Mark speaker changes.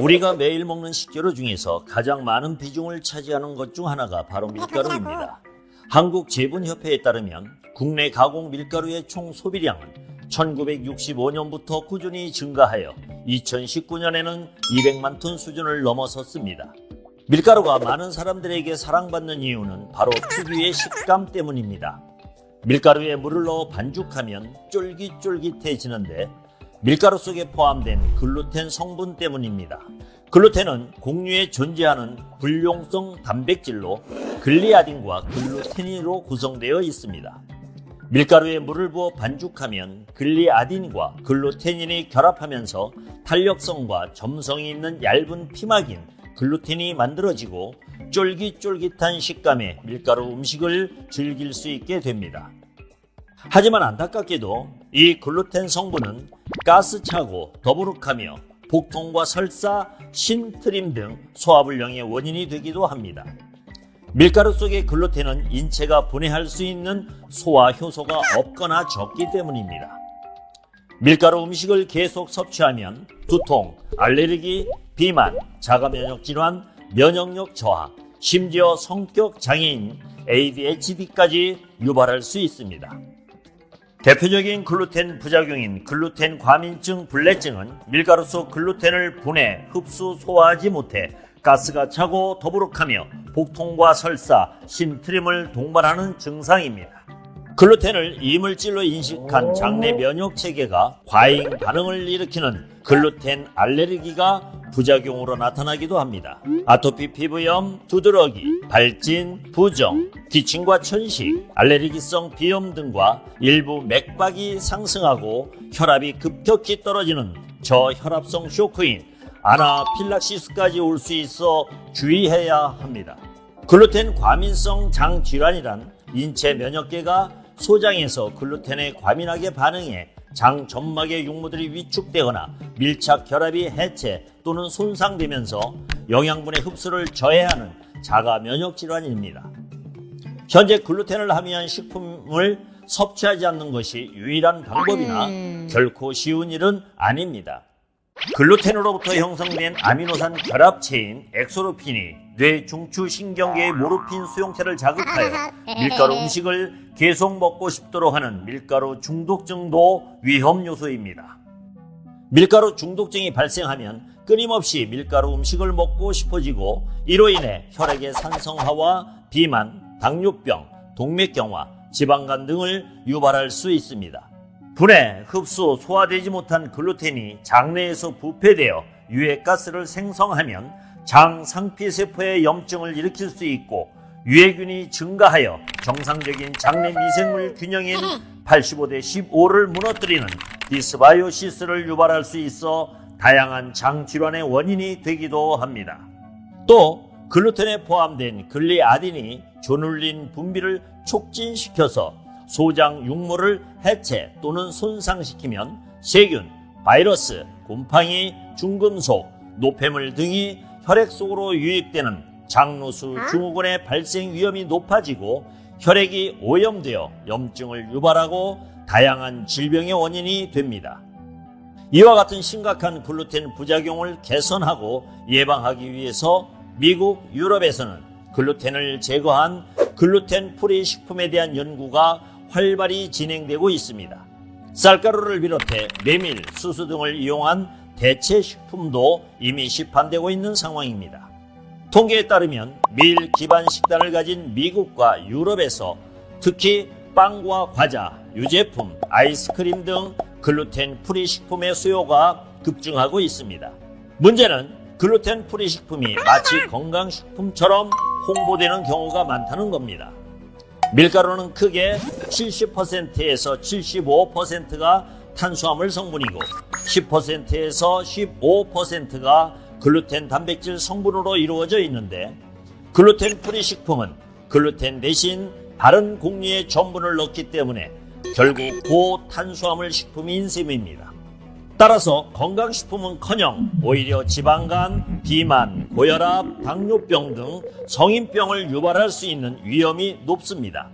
Speaker 1: 우리가 매일 먹는 식재료 중에서 가장 많은 비중을 차지하는 것 중 하나가 바로 밀가루입니다. 한국제분협회에 따르면 국내 가공 밀가루의 총 소비량은 1965년부터 꾸준히 증가하여 2019년에는 200만 톤 수준을 넘어섰습니다. 밀가루가 많은 사람들에게 사랑받는 이유는 바로 특유의 식감 때문입니다. 밀가루에 물을 넣어 반죽하면 쫄깃쫄깃해지는데 밀가루 속에 포함된 글루텐 성분 때문입니다. 글루텐은 곡류에 존재하는 불용성 단백질로 글리아딘과 글루테닌으로 구성되어 있습니다. 밀가루에 물을 부어 반죽하면 글리아딘과 글루테닌이 결합하면서 탄력성과 점성이 있는 얇은 피막인 글루텐이 만들어지고 쫄깃쫄깃한 식감의 밀가루 음식을 즐길 수 있게 됩니다. 하지만 안타깝게도 이 글루텐 성분은 가스차고 더부룩하며 복통과 설사, 신트림 등 소화불량의 원인이 되기도 합니다. 밀가루 속의 글루텐은 인체가 분해할 수 있는 소화 효소가 없거나 적기 때문입니다. 밀가루 음식을 계속 섭취하면 두통, 알레르기, 비만, 자가 면역 질환, 면역력 저하, 심지어 성격 장애인 ADHD까지 유발할 수 있습니다. 대표적인 글루텐 부작용인 글루텐 과민증 불내증은 밀가루 속 글루텐을 분해, 흡수, 소화하지 못해 가스가 차고 더부룩하며 복통과 설사, 심트림을 동반하는 증상입니다. 글루텐을 이물질로 인식한 장내 면역 체계가 과잉 반응을 일으키는 글루텐 알레르기가 부작용으로 나타나기도 합니다. 아토피 피부염, 두드러기, 발진, 부정, 기침과 천식, 알레르기성 비염 등과 일부 맥박이 상승하고 혈압이 급격히 떨어지는 저혈압성 쇼크인 아나필락시스까지 올 수 있어 주의해야 합니다. 글루텐 과민성 장 질환이란 인체 면역계가 소장에서 글루텐에 과민하게 반응해 장 점막의 육모들이 위축되거나 밀착 결합이 해체 또는 손상되면서 영양분의 흡수를 저해하는 자가 면역 질환입니다. 현재 글루텐을 함유한 식품을 섭취하지 않는 것이 유일한 방법이나 결코 쉬운 일은 아닙니다. 글루텐으로부터 형성된 아미노산 결합체인 엑소르핀이 뇌 중추 신경계의 모르핀 수용체를 자극하여 밀가루 음식을 계속 먹고 싶도록 하는 밀가루 중독증도 위험 요소입니다. 밀가루 중독증이 발생하면 끊임없이 밀가루 음식을 먹고 싶어지고 이로 인해 혈액의 산성화와 비만, 당뇨병, 동맥경화, 지방간 등을 유발할 수 있습니다. 분해, 흡수, 소화되지 못한 글루텐이 장내에서 부패되어 유해가스를 생성하면 장 상피세포의 염증을 일으킬 수 있고 유해균이 증가하여 정상적인 장내 미생물 균형인 85대 15를 무너뜨리는 디스바이오시스를 유발할 수 있어 다양한 장 질환의 원인이 되기도 합니다. 또 글루텐에 포함된 글리아딘이 조눌린 분비를 촉진시켜서 소장 육모를 해체 또는 손상시키면 세균, 바이러스, 곰팡이, 중금속, 노폐물 등이 혈액 속으로 유입되는 장로수 증후군의 발생 위험이 높아지고 혈액이 오염되어 염증을 유발하고 다양한 질병의 원인이 됩니다. 이와 같은 심각한 글루텐 부작용을 개선하고 예방하기 위해서 미국, 유럽에서는 글루텐을 제거한 글루텐 프리 식품에 대한 연구가 활발히 진행되고 있습니다. 쌀가루를 비롯해 메밀, 수수 등을 이용한 대체 식품도 이미 시판되고 있는 상황입니다. 통계에 따르면 밀 기반 식단을 가진 미국과 유럽에서 특히 빵과 과자, 유제품, 아이스크림 등 글루텐 프리 식품의 수요가 급증하고 있습니다. 문제는 글루텐 프리 식품이 마치 건강식품처럼 홍보되는 경우가 많다는 겁니다. 밀가루는 크게 70%에서 75%가 탄수화물 성분이고 10%에서 15%가 글루텐 단백질 성분으로 이루어져 있는데 글루텐 프리 식품은 글루텐 대신 다른 곡류의 전분을 넣기 때문에 결국 고탄수화물 식품인 셈입니다. 따라서 건강식품은커녕 오히려 지방간, 비만, 고혈압, 당뇨병 등 성인병을 유발할 수 있는 위험이 높습니다.